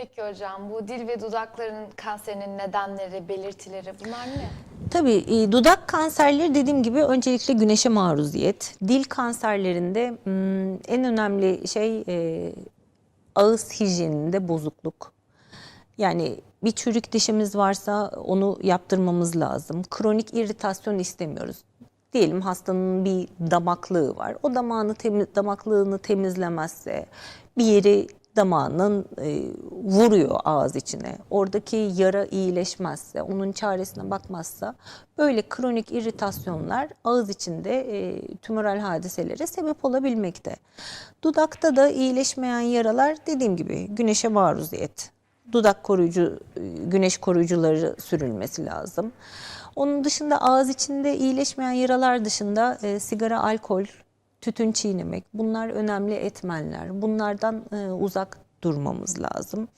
Peki hocam bu dil ve dudakların kanserinin nedenleri, belirtileri bunlar ne? Tabii e, dudak kanserleri dediğim gibi öncelikle güneşe maruziyet. Dil kanserlerinde hmm, en önemli şey e, ağız hijyeninde bozukluk. Yani bir çürük dişimiz varsa onu yaptırmamız lazım. Kronik iritasyon istemiyoruz. Diyelim hastanın bir damaklığı var. O damağını temiz, damaklığını temizlemezse bir yeri damağının e, vuruyor ağız içine. Oradaki yara iyileşmezse, onun çaresine bakmazsa böyle kronik iritasyonlar ağız içinde e, tümöral hadiselere sebep olabilmekte. Dudakta da iyileşmeyen yaralar dediğim gibi güneşe maruziyet dudak koruyucu, güneş koruyucuları sürülmesi lazım. Onun dışında ağız içinde iyileşmeyen yaralar dışında e, sigara, alkol, tütün çiğnemek bunlar önemli etmenler. Bunlardan e, uzak durmamız lazım.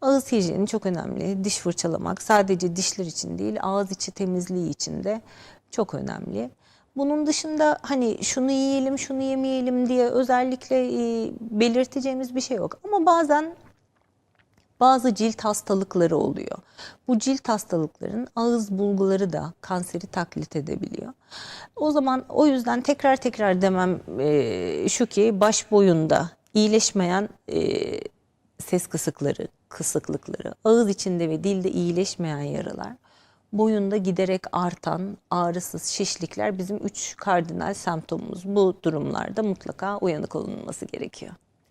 Ağız hijyeni çok önemli. Diş fırçalamak sadece dişler için değil ağız içi temizliği için de çok önemli. Bunun dışında hani şunu yiyelim, şunu yemeyelim diye özellikle e, belirteceğimiz bir şey yok. Ama bazen bazı cilt hastalıkları oluyor. Bu cilt hastalıkların ağız bulguları da kanseri taklit edebiliyor. O zaman o yüzden tekrar tekrar demem e, şu ki baş boyunda iyileşmeyen e, ses kısıkları, kısıklıkları, ağız içinde ve dilde iyileşmeyen yaralar, boyunda giderek artan ağrısız şişlikler bizim üç kardinal semptomumuz. Bu durumlarda mutlaka uyanık olunması gerekiyor.